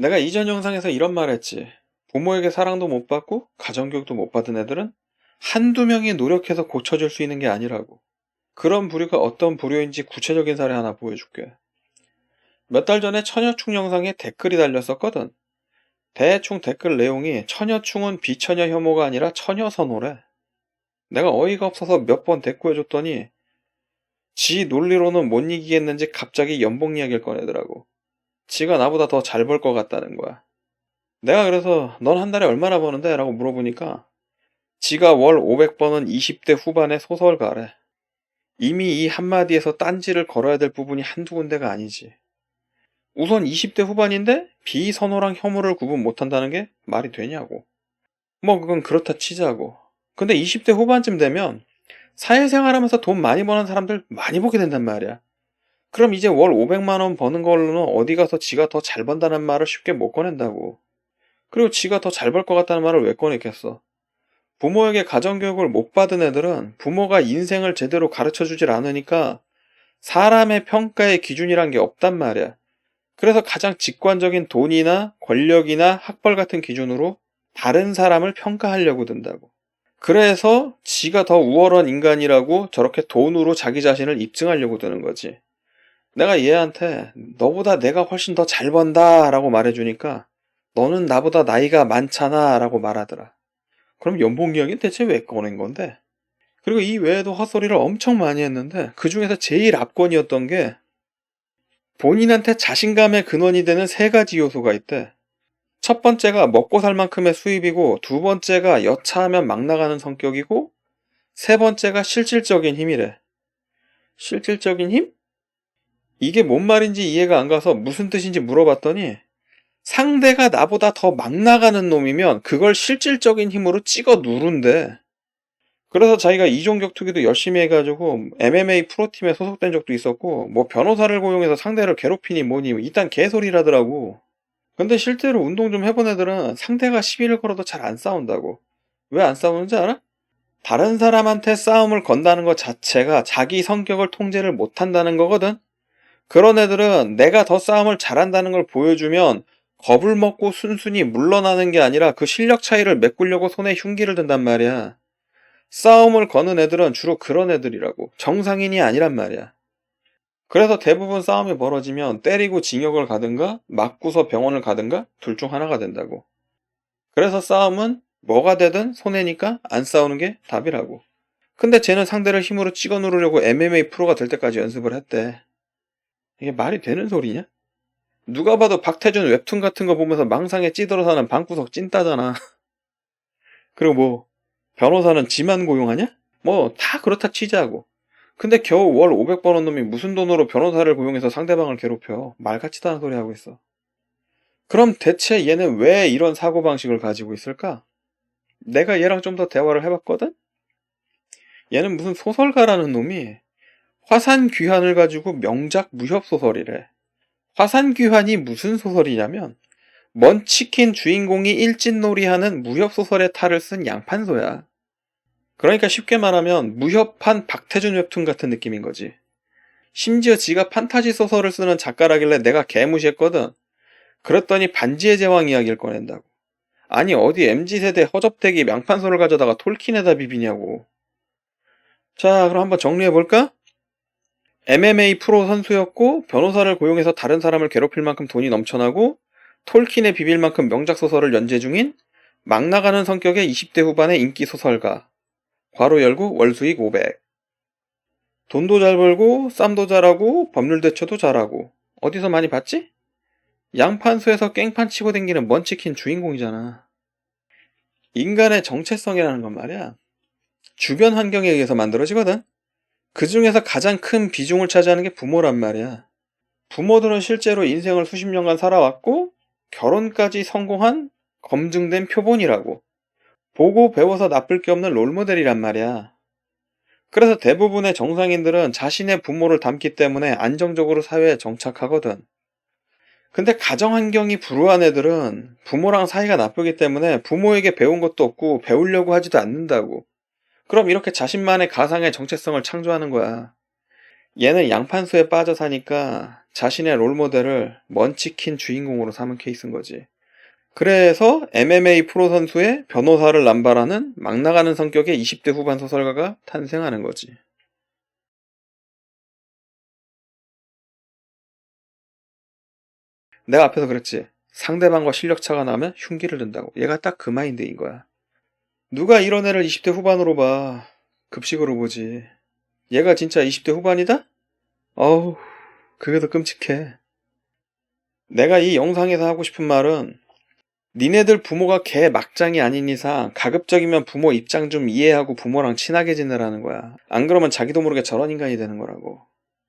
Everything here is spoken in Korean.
내가 이전 영상에서 이런 말 했지. 부모에게 사랑도 못 받고 가정교육도 못 받은 애들은 한두 명이 노력해서 고쳐줄 수 있는 게 아니라고. 그런 부류가 어떤 부류인지 구체적인 사례 하나 보여줄게. 몇 달 전에 처녀충 영상에 댓글이 달렸었거든. 대충 댓글 내용이 처녀충은 비처녀 혐오가 아니라 처녀 선호래. 내가 어이가 없어서 몇 번 대꾸해줬더니 지 논리로는 못 이기겠는지 갑자기 연봉 이야기를 꺼내더라고. 지가 나보다 더 잘 벌 것 같다는 거야. 내가 그래서 넌 한 달에 얼마나 버는데? 라고 물어보니까 지가 월 500번은 20대 후반의 소설가래. 이미 이 한마디에서 딴지를 걸어야 될 부분이 한두 군데가 아니지. 우선 20대 후반인데 비선호랑 혐오를 구분 못한다는 게 말이 되냐고. 뭐 그건 그렇다 치자고. 근데 20대 후반쯤 되면 사회생활하면서 돈 많이 버는 사람들 많이 보게 된단 말이야. 그럼 이제 월 500만원 버는 걸로는 어디 가서 지가 더 잘 번다는 말을 쉽게 못 꺼낸다고. 그리고 지가 더 잘 벌 것 같다는 말을 왜 꺼냈겠어? 부모에게 가정교육을 못 받은 애들은 부모가 인생을 제대로 가르쳐 주질 않으니까 사람의 평가의 기준이란 게 없단 말이야. 그래서 가장 직관적인 돈이나 권력이나 학벌 같은 기준으로 다른 사람을 평가하려고 든다고. 그래서 지가 더 우월한 인간이라고 저렇게 돈으로 자기 자신을 입증하려고 드는 거지. 내가 얘한테 너보다 내가 훨씬 더 잘 번다 라고 말해주니까 너는 나보다 나이가 많잖아 라고 말하더라. 그럼 연봉 이야기는 대체 왜 꺼낸 건데? 그리고 이 외에도 헛소리를 엄청 많이 했는데 그 중에서 제일 압권이었던 게 본인한테 자신감의 근원이 되는 세 가지 요소가 있대. 첫 번째가 먹고 살 만큼의 수입이고 두 번째가 여차하면 막 나가는 성격이고 세 번째가 실질적인 힘이래. 실질적인 힘? 이게 뭔 말인지 이해가 안 가서 무슨 뜻인지 물어봤더니 상대가 나보다 더 막 나가는 놈이면 그걸 실질적인 힘으로 찍어 누른대. 그래서 자기가 이종 격투기도 열심히 해가지고 MMA 프로팀에 소속된 적도 있었고 뭐 변호사를 고용해서 상대를 괴롭히니 뭐니 이딴 개소리라더라고. 근데 실제로 운동 좀 해본 애들은 상대가 시비를 걸어도 잘 안 싸운다고. 왜 안 싸우는지 알아? 다른 사람한테 싸움을 건다는 것 자체가 자기 성격을 통제를 못한다는 거거든. 그런 애들은 내가 더 싸움을 잘한다는 걸 보여주면 겁을 먹고 순순히 물러나는 게 아니라 그 실력 차이를 메꾸려고 손에 흉기를 든단 말이야. 싸움을 거는 애들은 주로 그런 애들이라고. 정상인이 아니란 말이야. 그래서 대부분 싸움이 벌어지면 때리고 징역을 가든가 맞고서 병원을 가든가 둘 중 하나가 된다고. 그래서 싸움은 뭐가 되든 손해니까 안 싸우는 게 답이라고. 근데 쟤는 상대를 힘으로 찍어 누르려고 MMA 프로가 될 때까지 연습을 했대. 이게 말이 되는 소리냐? 누가 봐도 박태준 웹툰 같은 거 보면서 망상에 찌들어 사는 방구석 찐따잖아. 그리고 뭐 변호사는 지만 고용하냐? 뭐 다 그렇다 치자고. 근데 겨우 월 500번 원 놈이 무슨 돈으로 변호사를 고용해서 상대방을 괴롭혀. 말 같지도 않은 소리 하고 있어. 그럼 대체 얘는 왜 이런 사고방식을 가지고 있을까? 내가 얘랑 좀 더 대화를 해봤거든? 얘는 무슨 소설가라는 놈이 화산 귀환을 가지고 명작 무협 소설이래. 화산 귀환이 무슨 소설이냐면 먼 치킨 주인공이 일진놀이 하는 무협 소설의 탈을 쓴 양판소야. 그러니까 쉽게 말하면 무협판 박태준 웹툰 같은 느낌인 거지. 심지어 지가 판타지 소설을 쓰는 작가라길래 내가 개무시했거든. 그랬더니 반지의 제왕 이야기를 꺼낸다고. 아니 어디 MZ세대 허접대기 명판소를 가져다가 톨킨에다 비비냐고. 자 그럼 한번 정리해볼까? MMA 프로 선수였고 변호사를 고용해서 다른 사람을 괴롭힐 만큼 돈이 넘쳐나고 톨킨의 비빌 만큼 명작 소설을 연재 중인 막 나가는 성격의 20대 후반의 인기 소설가. 괄호 열고 월수익 500. 돈도 잘 벌고 쌈도 잘하고 법률 대처도 잘하고 어디서 많이 봤지? 양판소에서 깽판 치고 댕기는 먼치킨 주인공이잖아. 인간의 정체성이라는 건 말이야. 주변 환경에 의해서 만들어지거든. 그 중에서 가장 큰 비중을 차지하는 게 부모란 말이야. 부모들은 실제로 인생을 수십 년간 살아왔고 결혼까지 성공한 검증된 표본이라고. 보고 배워서 나쁠 게 없는 롤모델이란 말이야. 그래서 대부분의 정상인들은 자신의 부모를 닮기 때문에 안정적으로 사회에 정착하거든. 근데 가정 환경이 불우한 애들은 부모랑 사이가 나쁘기 때문에 부모에게 배운 것도 없고 배우려고 하지도 않는다고. 그럼 이렇게 자신만의 가상의 정체성을 창조하는 거야. 얘는 양판수에 빠져 사니까 자신의 롤모델을 먼치킨 주인공으로 삼은 케이스인 거지. 그래서 MMA 프로 선수의 변호사를 남발하는 막 나가는 성격의 20대 후반 소설가가 탄생하는 거지. 내가 앞에서 그랬지. 상대방과 실력차가 나면 흉기를 든다고. 얘가 딱 그 마인드인 거야. 누가 이런 애를 20대 후반으로 봐. 급식으로 보지. 얘가 진짜 20대 후반이다? 어우, 그게 더 끔찍해. 내가 이 영상에서 하고 싶은 말은 니네들 부모가 개 막장이 아닌 이상 가급적이면 부모 입장 좀 이해하고 부모랑 친하게 지내라는 거야. 안 그러면 자기도 모르게 저런 인간이 되는 거라고.